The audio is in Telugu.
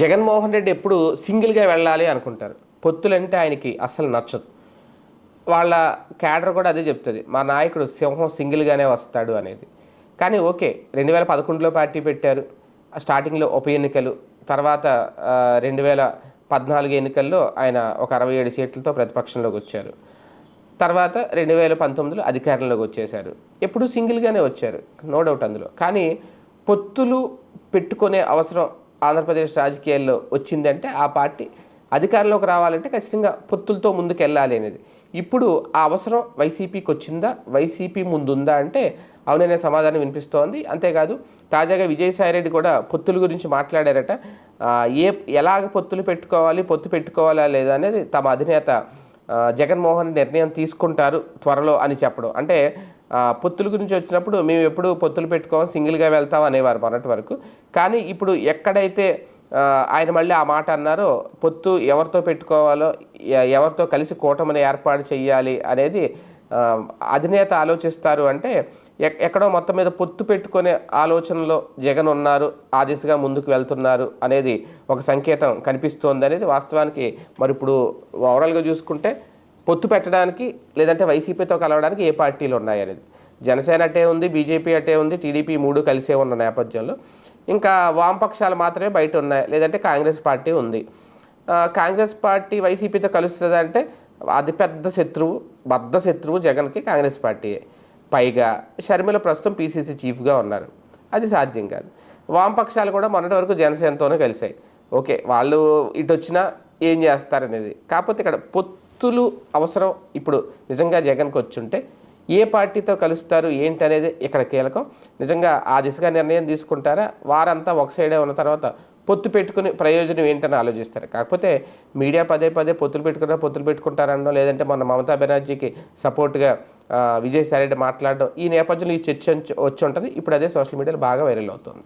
జగన్మోహన్ రెడ్డి ఎప్పుడు సింగిల్గా వెళ్ళాలి అనుకుంటారు. పొత్తులంటే ఆయనకి అస్సలు నచ్చదు. వాళ్ళ క్యాడర్ కూడా అదే చెప్తుంది. మా నాయకుడు సింహం సింగిల్గానే వస్తాడు అనేది. కానీ ఓకే రెండు వేల పదకొండులో పార్టీ పెట్టారు. ఆ స్టార్టింగ్లో ఉప ఎన్నికలు. తర్వాత రెండు వేల పద్నాలుగు ఎన్నికల్లో ఆయన ఒక అరవై ఏడు సీట్లతో ప్రతిపక్షంలోకి వచ్చారు. తర్వాత రెండు వేల పంతొమ్మిదిలో అధికారంలోకి వచ్చేశారు. ఎప్పుడు సింగిల్గానే వచ్చారు. నో డౌట్ అందులో. కానీ పొత్తులు పెట్టుకునే అవసరం ఆంధ్రప్రదేశ్ రాజకీయాల్లో వచ్చిందంటే ఆ పార్టీ అధికారంలోకి రావాలంటే ఖచ్చితంగా పొత్తులతో ముందుకు వెళ్ళాలి అనేది. ఇప్పుడు ఆ అవసరం వైసీపీకి వచ్చిందా? వైసీపీ ముందుందా అంటే అవుననే సమాధానం వినిపిస్తోంది. అంతేకాదు తాజాగా విజయసాయిరెడ్డి కూడా పొత్తుల గురించి మాట్లాడారట. ఏ ఎలాగ పొత్తులు పెట్టుకోవాలి పొత్తు పెట్టుకోవాలా లేదా అనేది తమ అధినేత జగన్మోహన్ నిర్ణయం తీసుకుంటారు త్వరలో అని చెప్పడం. అంటే పొత్తుల గురించి వచ్చినప్పుడు మేము ఎప్పుడు పొత్తులు పెట్టుకోవాలి సింగిల్గా వెళ్తాం అనేవారు మొన్నటి వరకు. కానీ ఇప్పుడు ఎక్కడైతే ఆయన మళ్ళీ ఆ మాట అన్నారో పొత్తు ఎవరితో పెట్టుకోవాలో ఎవరితో కలిసి కూటమిని ఏర్పాటు చేయాలి అనేది అధినేత ఆలోచిస్తారు అంటే ఎక్కడో మొత్తం మీద పొత్తు పెట్టుకునే ఆలోచనలో జగన్ ఉన్నారు ఆ దిశగా ముందుకు వెళ్తున్నారు అనేది ఒక సంకేతం కనిపిస్తోంది అనేది వాస్తవానికి. మరి ఇప్పుడు ఓవరాల్గా చూసుకుంటే పొత్తు పెట్టడానికి లేదంటే వైసీపీతో కలవడానికి ఏ పార్టీలు ఉన్నాయి అనేది. జనసేన అటే ఉంది బీజేపీ అటే ఉంది టీడీపీ మూడు కలిసే ఉన్న నేపథ్యంలో. ఇంకా వామపక్షాలు మాత్రమే బయట ఉన్నాయి లేదంటే కాంగ్రెస్ పార్టీ ఉంది. కాంగ్రెస్ పార్టీ వైసీపీతో కలుస్తుంది అంటే అతిపెద్ద శత్రువు బద్ద శత్రువు జగన్కి కాంగ్రెస్ పార్టీయే. పైగా షర్మిల ప్రస్తుతం పీసీసీ చీఫ్గా ఉన్నారు. అది సాధ్యం కాదు. వామపక్షాలు కూడా మొన్నటి వరకు జనసేనతోనే కలిశాయి ఓకే వాళ్ళు ఇటు వచ్చినా ఏం చేస్తారనేది. కాకపోతే ఇక్కడ పొత్తులు అవసరం. ఇప్పుడు నిజంగా జగన్కి వచ్చుంటే ఏ పార్టీతో కలుస్తారు? ఏంటి అనేది ఇక్కడ కీలకం. నిజంగా ఆ దిశగా నిర్ణయం తీసుకుంటారా? వారంతా ఒక సైడే ఉన్న తర్వాత పొత్తు పెట్టుకుని ప్రయోజనం ఏంటని ఆలోచిస్తారు. కాకపోతే మీడియా పదే పదే పొత్తులు పెట్టుకున్నా పొత్తులు పెట్టుకుంటారనో లేదంటే మొన్న మమతా బెనర్జీకి సపోర్ట్గా విజయసాయి రెడ్డి మాట్లాడడం ఈ నేపథ్యంలో ఈ చర్చ వచ్చి ఉంటుంది. ఇప్పుడు అదే సోషల్ మీడియాలో బాగా వైరల్ అవుతుంది.